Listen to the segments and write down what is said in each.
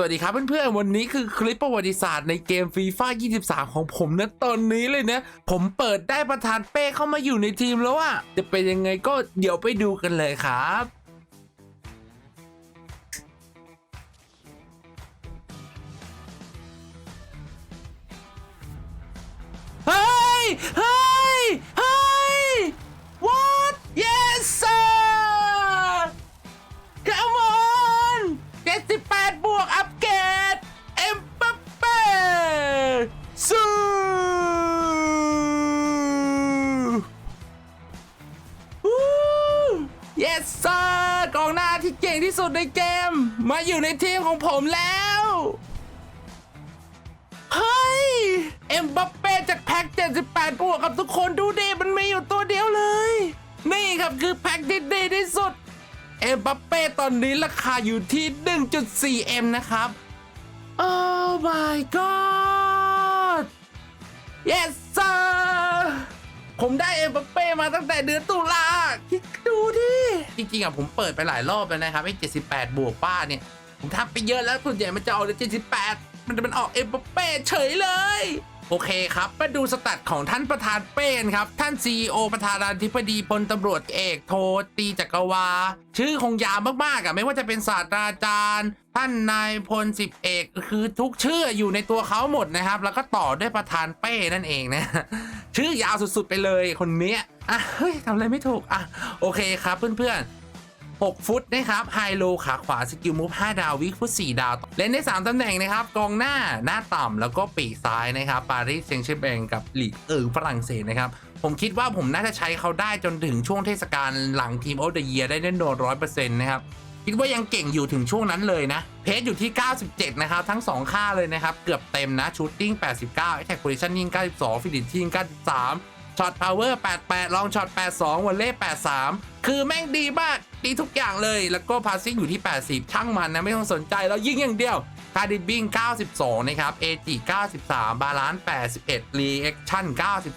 สวัสดีครับเพื่อนๆ วันนี้คือคลิปประวัติศาสตร์ในเกมฟีฟ่า23 ของผมนะตอนนี้เลยนะ ผมเปิดได้ประธานเป้เข้ามาอยู่ในทีมแล้วอะจะเป็นยังไงก็เดี๋ยวไปดูกันเลยครับเฮ้ย yes sir กองหน้าที่เก่งที่สุดในเกม มาอยู่ในทีมของผมแล้ว เฮ้ย เอ็มบัปเป้จากแพ็ค78บวกกับทุกคนดูดิมันมีอยู่ตัวเดียวเลย นี่ครับคือแพ็คที่ดีที่สุด เอ็มบัปเป้ตอนนี้ราคาอยู่ที่ 1.4M นะครับ Oh my god Yes sir ผมได้เอ็มบัปเป้มาตั้งแต่เดือนตุลาคิดดูดิ จริงๆอะผมเปิดไปหลายรอบแล้วนะครับไอ้78 บวกป้าเนี่ย ผมทำไปเยอะแล้วส่วนใหญ่มันจะออกเลย78 มันจะมันออกเอ็มเป้เฉยเลย โอเคครับมาดูสตัดของท่านประธานเป้นครับ ท่าน CEO ประธานาธิบดีพลตำรวจเอกโทตีจักรวา ชื่อคงยาวมากๆอะไม่ว่าจะเป็นศาสตราจารย์ ท่านนายพลสิบเอก คือทุกชื่ออยู่ในตัวเขาหมดนะครับ แล้วก็ต่อด้วยประธานเป้นั่นเองนะ ชื่อยาวสุดๆไปเลยคนเนี้ยอะเฮ้ยทำอะไรไม่ถูกอะโอเคครับเพื่อนๆ6 ฟุตนะครับไฮโลขาขวาสกิลมูฟ5ดาววิกฟุต4ดาว เล่นได้ 3 ตำแหน่งนะครับกองหน้าหน้าต่ำแล้วก็ปีกซ้ายนะครับปารีสเซงต์แชแบงกับลีกเอิฝรั่งเศสนะครับ ผมคิดว่าผมน่าจะใช้เขาได้จนถึงช่วงเทศกาลหลังทีมโอเดเยียได้แน่นอนร้อยเปอร์เซ็นต์นะครับ คิดว่ายังเก่งอยู่ถึงช่วงนั้นเลยนะเพจอยู่ที่ 97 นะครับ ทั้ง 2 ค่าเลยนะครับ เกือบเต็มนะชูตติ้ง89 Attack Positioning 92 Finishing 93ช็อตพาวเวอร์88 ลองช็อต82วันเล่83 คือแม่งดีมาก ดีทุกอย่างเลย แล้วก็พาสซิ่งอยู่ที่ 80 ช่างมันนะ ไม่ต้องสนใจแล้วยิงอย่างเดียวคาร์ดิบิง92 นะครับเอจิ93 บาลานซ์81รีแอคชั่น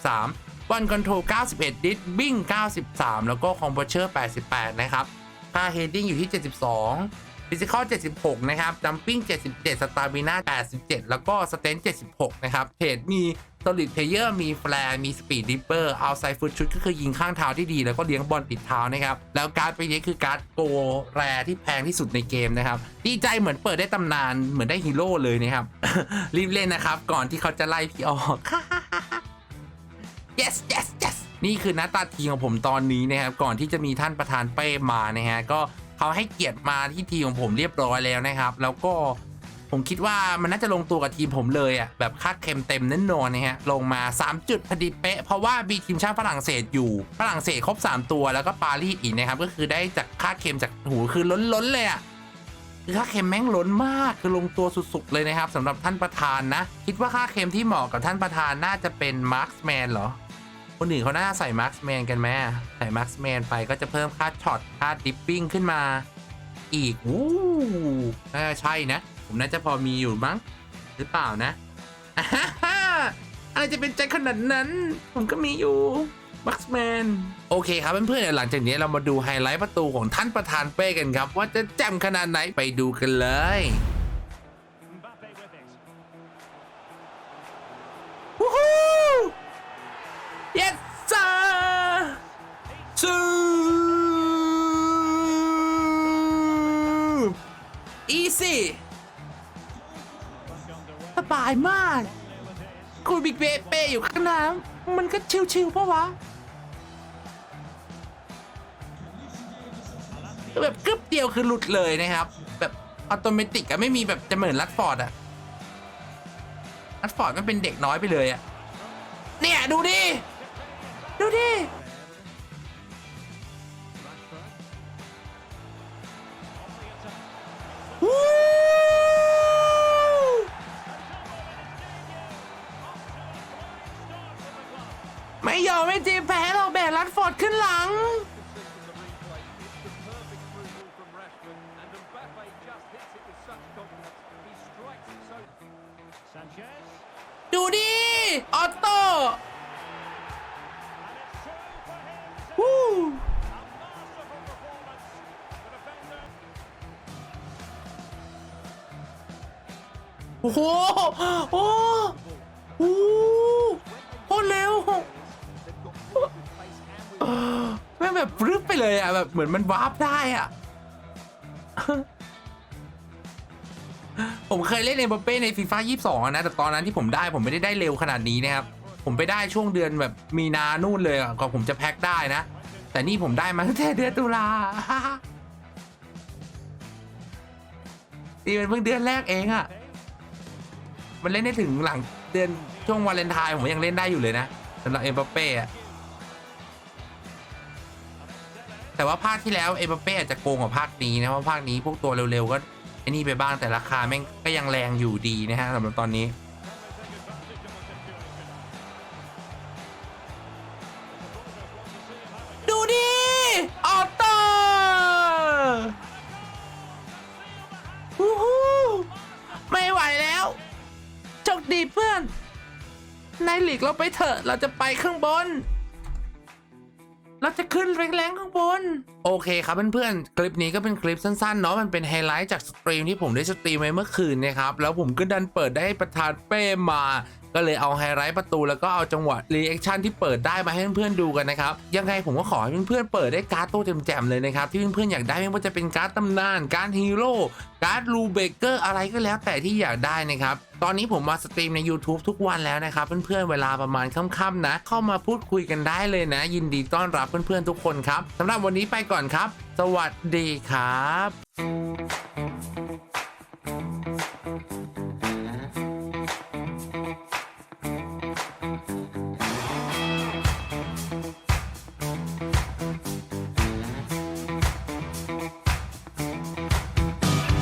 93วันคอนโทรล91 ดิสบิง93 แล้วก็คอมโพเชอร์88 นะครับ ค่าเฮดดิ้งอยู่ที่ 72ฟิสิคอล76 นะครับดัมปิ้ง 77 สตาร์บิน่า87 แล้วก็สเตน76 นะครับเพจมี Solid Player มีแฟร์มี Speed Dipper เอาไซฟุตชุดก็คือยิงข้างเท้าที่ดี แล้วก็เลี้ยงบอลติดเท้านะครับ แล้วการ์ดไปนี้คือการ์ดโกแรที่แพงที่สุดในเกมนะครับ ดีใจเหมือนเปิดได้ตำนานเหมือนได้ฮีโร่เลยนะครับ รีบเล่นนะครับ ก่อนที่เขาจะไล่พี่ออก yes yes นี่คือหน้าตาทีมของผมตอนนี้นะครับก่อนที่จะมีท่านประธานเป้มานะฮะก็เขาให้เกียรติมาที่ทีมของผมเรียบร้อยแล้วนะครับ แล้วก็ผมคิดว่ามันน่าจะลงตัวกับทีมผมเลยอะ่ะแบบค่าเค็มเต็มแน่นอนนะฮะลงมา 3 จุดพอดีเป๊ะ เพราะว่ามีทีมชาติฝรั่งเศสอยู่ฝรั่งเศสครบ 3 ตัวแล้วก็ปารีสอีกนะครับก็คือได้จากค่าเค็มจากหูคือล้นๆเลยอะ่ะคือค่าเค็มแม่งล้นมากคือลงตัวสุดๆเลยนะครับสำหรับท่านประธานนะ คิดว่าค่าเค็มที่เหมาะกับท่านประธานน่าจะเป็นมาร์คแมนเหรอ คนอื่นเขาน่าใส่มาร์คแมนกันไหมใส่มาร์คแมนไปก็จะเพิ่มค่าช็อตค่าดิปปิ้งขึ้นมาอีกวู้น่าใช่นะ ผมน่าจะพอมีอยู่มั้งหรือเปล่านะอะไรจะเป็นใจขนาดนั้น ผมก็มีอยู่มาร์คแมนโอเคครับเพื่อนๆหลังจากนี้เรามาดูไฮไลท์ประตูของท่านประธานเป้กันครับ ว่าจะแจ่มขนาดไหนไปดูกันเลย yes sir ซูอีซี่สบายมาก คุณบิ๊กเป้เป้อยู่ข้างหน้ามันก็ชิวๆปะวะแบบกึบเดียวคือหลุดเลยนะครับ แบบอัตโนมัติอะไม่มีแบบจะเหมือนลัดฟอร์ดอะลัดฟอร์ดมันเป็นเด็กน้อยไปเลยอะเนี่ย ดูดิ ไม่ยอมไม่จีบแพ้เราแบกรัดฟอร์ดขึ้นหลัง ดูดิ ออโต้วู้โอ้โหโอ้โห แบบรึบไปเลยอะแบบเหมือนมันวาร์ปได้อะ ผมเคยเล่นเอ็มบัปเป้ในฟีฟ่า22อะนะ แต่ตอนนั้นที่ผมได้ผมไม่ได้ได้เร็วขนาดนี้นะครับ ผมไปได้ช่วงเดือนแบบมีนานู่นเลยอะก่อนผมจะแพ็คได้นะ แต่นี่ผมได้มาตั้งแต่เดือนตุลานี่มันเพิ่งเดือนแรกเองอะมันเล่นได้ถึงหลังเดือนช่วงวาเลนไทน์ผมยังเล่นได้อยู่เลยนะสำหรับเอ็มบัปเป้อะ แต่ว่าภาคที่แล้วเอ็มบัปเป้อาจจะโกงกว่าภาคนี้นะเพราะภาคนี้พวกตัวเร็วๆก็ไอ้นี่ไปบ้างแต่ราคาแม่งก็ยังแรงอยู่ดีนะฮะสำหรับตอนนี้ดูดิออโต้ฮู้ฮู้ไม่ไหวแล้วโชคดีเพื่อนในหลีกเราไปเถอะ เราจะไปข้างบน เราจะขึ้นแรงๆข้างบน โอเคครับเพื่อนๆ คลิปนี้ก็เป็นคลิปสั้นๆเนาะมันเป็นไฮไลท์จากสตรีมที่ผมได้สตรีมไว้เมื่อคืนนะครับ แล้วผมก็ดันเปิดได้ประธานเป้มา ก็เลยเอาไฮไลท์ประตูแล้วก็เอาจังหวะรีแอคชั่นที่เปิดได้มาให้เพื่อนๆดูกันนะครับยังไงผมก็ขอให้เพื่อนๆเปิดได้การ์ดตัวแจ่มๆเลยนะครับที่เพื่อนๆอยากได้ไม่ว่าจะเป็นการ์ดตำนานการ์ดฮีโร่การ์ดรูเบเกอร์อะไรก็แล้วแต่ที่อยากได้นะครับตอนนี้ผมมาสตรีมใน YouTube ทุกวันแล้วนะครับเพื่อนๆเวลาประมาณค่ำๆนะ เข้ามาพูดคุยกันได้เลยนะ ยินดีต้อนรับเพื่อนๆทุกคนครับสำหรับวันนี้ไปก่อนครับ สวัสดีครับ